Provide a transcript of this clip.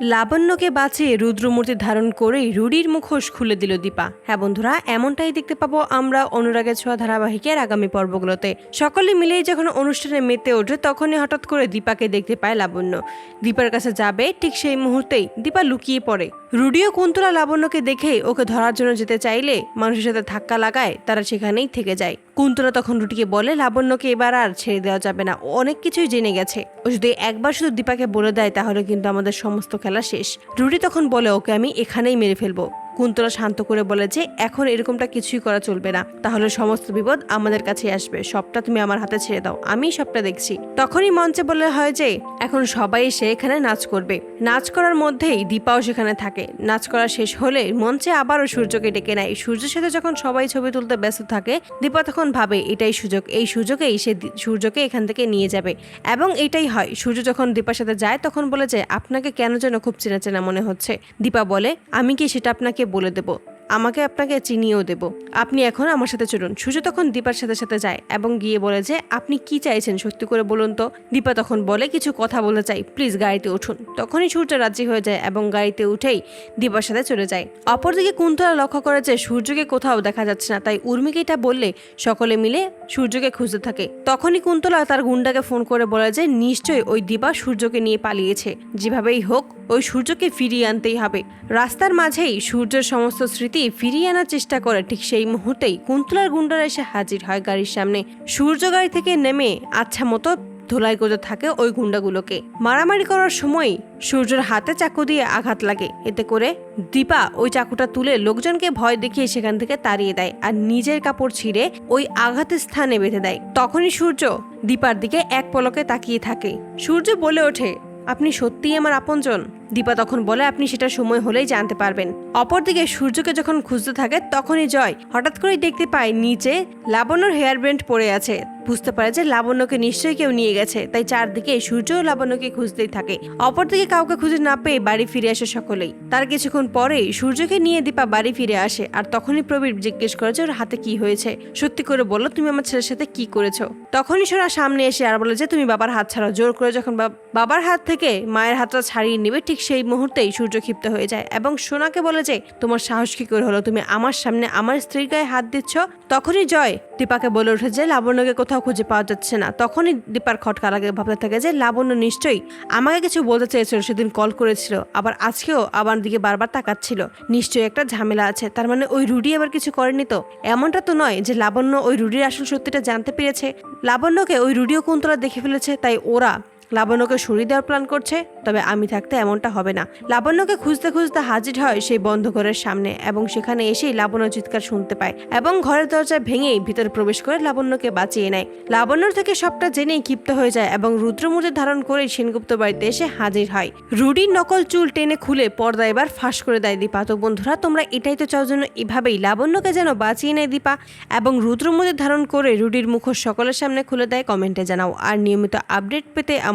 লাবণ্যকে বাঁচিয়ে রুদ্রমূর্তি ধারণ করেই রুডির মুখোশ খুলে দিল দীপা। হ্যাঁ বন্ধুরা, এমনটাই দেখতে পাবো আমরা অনুরাগের ছোঁয়া ধারাবাহিকের আগামী পর্বগুলোতে। সকলে মিলেই যখন অনুষ্ঠানে মেতে ওঠে, তখনই হঠাৎ করে দীপাকে দেখতে পায় লাবণ্য। দীপার কাছে যাবে, ঠিক সেই মুহূর্তেই দীপা লুকিয়ে পড়ে। রুডিও কুন্তলা লাবণ্যকে দেখেই ওকে ধরার জন্য যেতে চাইলে মানুষের সাথে ধাক্কা লাগায় তারা সেখানেই থেকে যায়। কুন্তলা তখন রুটিকে বলে, লাবণ্যকে এবার আর ছেড়ে দেওয়া যাবে না। ও অনেক কিছুই জেনে গেছে। ও যদি একবার শুধু দীপাকে বলে দেয়, তাহলে কিন্তু আমাদের সমস্ত খেলা শেষ। রুটি তখন বলে, ওকে আমি এখানেই মেরে ফেলব। কুন্তলা শান্ত করে বলে যে, এখন এরকমটা কিছুই করা চলবে না। তাহলে সমস্ত বিপদ আমাদের কাছে আসবে। সবটা তুমি আমার হাতে ছেড়ে দাও। আমি সবটা দেখছি। তখনই মঞ্চে বলে হয় যে, এখন সবাই এসে এখানে নাচ করবে। নাচ করার মধ্যেই দীপাও সেখানে থাকে। নাচ করা শেষ হলে মঞ্চে আবারও সূর্যকে ডেকে নেয়। সূর্যের সাথে যখন সবাই ছবি তুলতে ব্যস্ত থাকে, দীপা তখন ভাবে, এটাই সুযোগ। এই সুযোগেই সে সূর্যকে এখান থেকে নিয়ে যাবে। এবং এটাই হয়। সূর্য যখন দীপার সাথে যায়, তখন বলে যে, আপনাকে কেন যেন খুব চেনা চেনা মনে হচ্ছে? দীপা বলে, আমি কি সেটা আপনাকে বলে দেব। আমাকে আপনাকে চিনিয়েও দেব। আপনি এখন আমার সাথে চলুন। সূর্য তখন দীপার সাথে সাথে যায় এবং গিয়ে বলে যে, আপনি কি চাইছেন সত্যি করে বলুন তো? দীপা তখন বলে, কিছু কথা বলতে চাই। প্লিজ গাড়িতে উঠুন। তখনই সূর্য রাজি হয়ে যায় এবং গাড়িতে উঠেই দীপার সাথে চলে যায়। অপরদিকে কুন্তলা লক্ষ্য করে যে সূর্যকে কোথাও দেখা যাচ্ছে না, তাই উর্মিকে এটা বললে সকলে মিলে সূর্যকে খুঁজতে থাকে। তখনই কুন্তলা তার গুন্ডাকে ফোন করে বলে যে, নিশ্চয়ই ওই দীপা সূর্যকে নিয়ে পালিয়েছে। যেভাবেই হোক ওই সূর্যকে ফিরিয়ে আনতেই হবে। রাস্তার মাঝেই সূর্যের সমস্ত স্মৃতি ফিরিয়ে আনার চেষ্টা করে ঠিক সেই মুহূর্তেই কুন্তলার গুন্ডারা এসে হাজির হয় গাড়ির সামনে। সূর্য গাড়ি থেকে নেমে আচ্ছা মতো ধোলাই করতে থাকে ওই গুন্ডাগুলোকে। মারামারি করার সময় সূর্যের হাতে চাকু দিয়ে আঘাত লাগে। এতে করে দীপা ওই চাকুটা তুলে লোকজনকে ভয় দেখিয়ে সেখান থেকে তাড়িয়ে দেয় আর নিজের কাপড় ছিঁড়ে ওই আঘাতের স্থানে বেঁধে দেয়। তখনই সূর্য দীপার দিকে এক পলকে তাকিয়ে থাকে। সূর্য বলে ওঠে, আপনি সত্যিই আমার আপনজন? দীপা তখন বলে, আপনি সেটা সময় হলেই জানতে পারবেন। অপরদিকে সূর্যকে যখন খুঁজতে থাকে, তখনই জয় হঠাৎ করেই দেখতে পায়, নিচে লাবণ্যর হেয়ার ব্যান্ড পড়ে আছে। বুঝতে পারে যে লাবণ্যকে নিশ্চয়ই কেউ নিয়ে গেছে। তাই চারদিকে সূর্য লাবণ্যকে খুঁজতেই থাকে। অপরদিকে কাউকে খুঁজে না পেয়ে বাড়ি ফিরে আসে সকলেই। তার কিছুক্ষণ পরেই সূর্যকে নিয়ে দীপা বাড়ি ফিরে আসে আর তখনই প্রবীর জিজ্ঞেস করে যে ওর হাতে কি হয়েছে। সত্যি করে বলো, তুমি আমার ছেলের সাথে কি করেছ? তখনই সোনা সামনে এসে আর বলে যে, তুমি বাবার হাত ছাড়াও। জোর করে যখন বাবার হাত থেকে মায়ের হাতটা ছাড়িয়ে নেবে, ঠিক সেই মুহূর্তেই সূর্য ক্ষিপ্ত হয়ে যায় এবং সোনাকে বলে যে, তোমার সাহস কি করে হলো? তুমি আমার সামনে আমার স্ত্রীর গায়ে হাত দিচ্ছ? তখনই জয় দীপাকে বলে ওঠে যে, লাবণ্যকে কোথাও খুঁজে পাওয়া যাচ্ছে না। তখনই দীপার খটকা লাগে, ভাবতে থাকে যে, লাবণ্য নিশ্চয়ই আমাকে কিছু বলতে চেয়েছিল, সেদিন কল করেছিল। আবার আজকেও আমার দিকে বারবার তাকাচ্ছিল। নিশ্চয়ই একটা ঝামেলা আছে। তার মানে ওই রুডি আবার কিছু করেনি তো? এমনটা তো নয় যে, লাবণ্য ওই রুডির আসল সত্যিটা জানতে পেরেছে। লাবণ্যকে ওই রুডিও কুন্তলা দেখে ফেলেছে, তাই ওরা লাবণ্যকে সরিয়ে দেওয়ার প্ল্যান করছে, তবে আমি থাকতে এমনটা হবে না। লাবণ্যকে খুঁজতে খুঁজতে হাজির হয় সেই বন্ধ ঘরের সামনে এবং সেখানে এসেই লাবণ্য চিৎকার শুনতে পায় এবং ঘরের দরজা ভেঙেই ভিতরে প্রবেশ করে লাবণ্যকে বাঁচিয়ে নেয়। লাবণ্যর থেকে সবটা জেনেই ক্ষিপ্ত হয়ে যায় এবং রুদ্রমূর্তি ধারণ করেই সেনগুপ্ত বাড়িতে এসে হাজির হয়। রুডির নকল চুল টেনে খুলে পর্দা এবার ফাঁস করে দেয় দীপা। তো বন্ধুরা, তোমরা এটাই তো চাও যেন এভাবেই লাবণ্যকে যেন বাঁচিয়ে নেয় দীপা? এবং রুদ্রমূর্তি ধারণ করে রুডির মুখোশ সকলের সামনে খুলে দেয় কমেন্টে জানাও। আর নিয়মিত আপডেট পেতে